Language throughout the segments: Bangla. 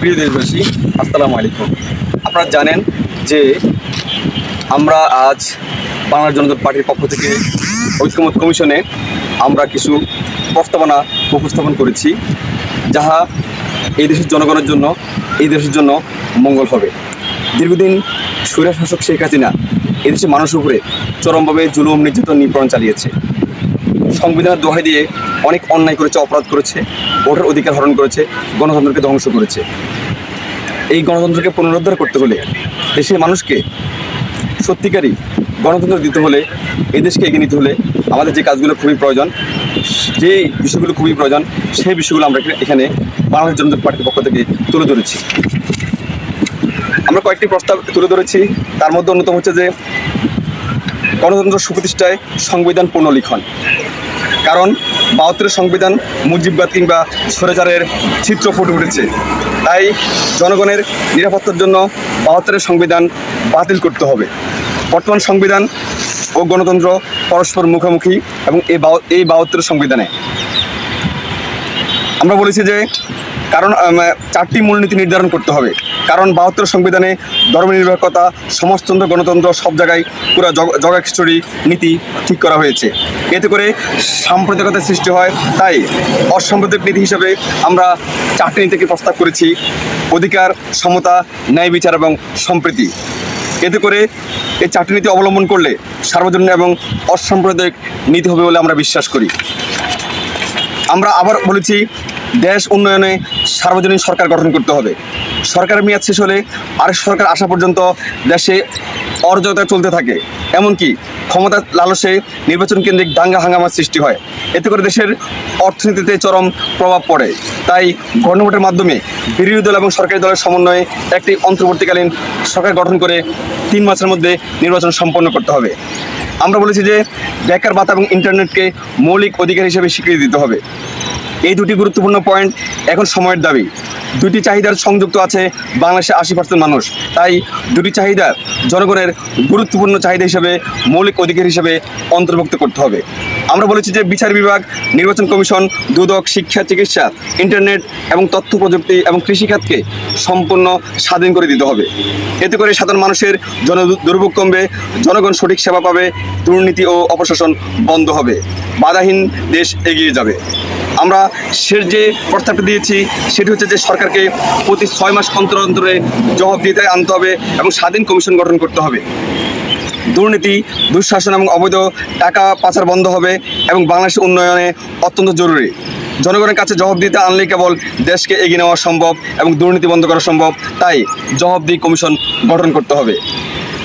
প্রিয় দেশবাসী, আসসালামু আলাইকুম। আপনারা জানেন যে আমরা আজ বাংলার জনতা পার্টির পক্ষ থেকে ঐক্যমত কমিশনে আমরা কিছু প্রস্তাবনা উপস্থাপন করেছি, যাহা এই দেশের জনগণের জন্য, এই দেশের জন্য মঙ্গল হবে। দীর্ঘদিন সুরের শাসক শেখ হাসিনা এদেশের মানুষের উপরে চরমভাবে জুলুম, নির্যাতন, নিপীড়ন চালিয়েছে। সংবিধানের দোহাই দিয়ে অনেক অন্যায় করেছে, অপরাধ করেছে, ভোটের অধিকার হরণ করেছে, গণতন্ত্রকে ধ্বংস করেছে। এই গণতন্ত্রকে পুনরুদ্ধার করতে হলে দেশের মানুষকে সত্যিকারই গণতন্ত্র দিতে হলে, এই দেশকে এগিয়ে নিতে হলে আমাদের যে কাজগুলো খুবই প্রয়োজন, যে বিষয়গুলো খুবই প্রয়োজন, সেই বিষয়গুলো আমরা এখানে বাংলাদেশ জনতা পার্টির পক্ষ থেকে তুলে ধরেছি। আমরা কয়েকটি প্রস্তাব তুলে ধরেছি। তার মধ্যে অন্যতম হচ্ছে যে, গণতন্ত্র সুপ্রতিষ্ঠায় সংবিধান পুনর্লিখন কারণ বাহাত্তরের সংবিধান মুজিববাদ কিংবা স্বৈরাচারের চিত্র ফুটে উঠেছে। তাই জনগণের নিরাপত্তার জন্য বাহাত্তরের সংবিধান বাতিল করতে হবে। বর্তমান সংবিধান ও গণতন্ত্র পরস্পর মুখোমুখি এবং এই এই বাহাত্তরের সংবিধানে। আমরা বলেছি যে কারণ চারটি মূলনীতি নির্ধারণ করতে হবে। কারণ, বাহাত্তর সংবিধানে ধর্মনিরপেক্ষতা, সমাজতন্ত্র, গণতন্ত্র সব জায়গায় পুরো জগাখিচুড়ি নীতি ঠিক করা হয়েছে। এতে করে সাম্প্রদায়িকতার সৃষ্টি হয়, তাই অসাম্প্রদায়িক নীতি হিসেবে আমরা চারটি নীতিকে প্রস্তাব করেছি, অধিকার, সমতা, ন্যায় বিচার এবং সম্প্রীতি। এতে করে এই চারটি নীতি অবলম্বন করলে সার্বজনীন এবং অসাম্প্রদায়িক নীতি হবে বলে আমরা বিশ্বাস করি। আমরা আবার বলেছি দেশ উন্নয়নে সার্বজনীন সরকার গঠন করতে হবে। সরকারের মেয়াদ শেষ হলে আরেক সরকার আসা পর্যন্ত দেশে অর্জতা চলতে থাকে। এমনকি ক্ষমতা লালসে নির্বাচন কেন্দ্রিক দাঙ্গা হাঙ্গামার সৃষ্টি হয়। এতে করে দেশের অর্থনীতিতে চরম প্রভাব পড়ে। তাই গণভোটের মাধ্যমে বিরোধী দল এবং সরকারি দলের সমন্বয়ে একটি অন্তর্বর্তীকালীন সরকার গঠন করে তিন মাসের মধ্যে নির্বাচন সম্পন্ন করতে হবে। আমরা বলেছি যে বেকার ভাতা এবং ইন্টারনেটকে মৌলিক অধিকার হিসেবে স্বীকৃতি দিতে হবে। এই দুটি গুরুত্বপূর্ণ পয়েন্ট এখন সময়ের দাবি। দুটি চাহিদার সংযুক্ত আছে বাংলাদেশে আশি পার্সেন্ট মানুষ। তাই দুটি চাহিদা জনগণের গুরুত্বপূর্ণ চাহিদা হিসেবে, মৌলিক অধিকার হিসেবে অন্তর্ভুক্ত করতে হবে। আমরা বলেছি যে বিচার বিভাগ, নির্বাচন কমিশন, দুদক, শিক্ষা, চিকিৎসা ইন্টারনেট এবং তথ্য প্রযুক্তি এবং কৃষিখাতকে সম্পূর্ণ স্বাধীন করে দিতে হবে। এতে করে সাধারণ মানুষের জন দুর্ভোগ কমবে, জনগণ সঠিক সেবা পাবে, দুর্নীতি ও অপশাসন বন্ধ হবে। বাধাহীন দেশ এগিয়ে যাবে। আমরা শেষ যে প্রস্তাবটা দিয়েছি, সেটি হচ্ছে যে সরকারকে প্রতি ছয় মাস অন্তর অন্তরে জবাবদিহিতে আনতে হবে এবং স্বাধীন কমিশন গঠন করতে হবে। দুর্নীতি, দুঃশাসন এবং অবৈধ টাকা পাচার বন্ধ হবে এবং বাংলাদেশের উন্নয়নে অত্যন্ত জরুরি। জনগণের কাছে জবাবদিহিতে আনলেই কেবল দেশকে এগিয়ে নেওয়া সম্ভব এবং দুর্নীতি বন্ধ করা সম্ভব, তাই জবাবদিহি কমিশন গঠন করতে হবে।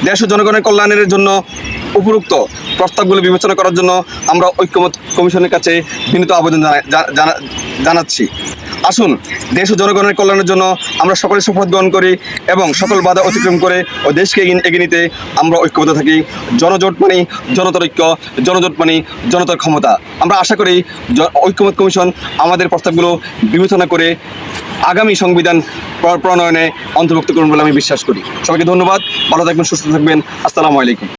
দেশ ও জনগণের কল্যাণের জন্য উপরোক্ত প্রস্তাবগুলো বিবেচনা করার জন্য আমরা ঐক্যমত কমিশনের কাছে বিনীত আবেদন জানা- জানা- জানাচ্ছি। আসুন, দেশ ও জনগণের কল্যাণের জন্য আমরা সকলে শপথ গ্রহণ করি এবং সকল বাধা অতিক্রম করে ও দেশকে এগিয়ে নিতে আমরা ঐক্যবদ্ধ থাকি। জনজোট মানে জনতার ঐক্য, জনজোট মানে জনতার ক্ষমতা। আমরা আশা করি ঐক্যমত কমিশন আমাদের প্রস্তাবগুলো বিবেচনা করে আগামী সংবিধান প্রণয়নে অন্তর্ভুক্ত করুন বলে আমি বিশ্বাস করি। সবাইকে ধন্যবাদ। ভালো থাকবেন, সুস্থ থাকবেন। আসসালামু আলাইকুম।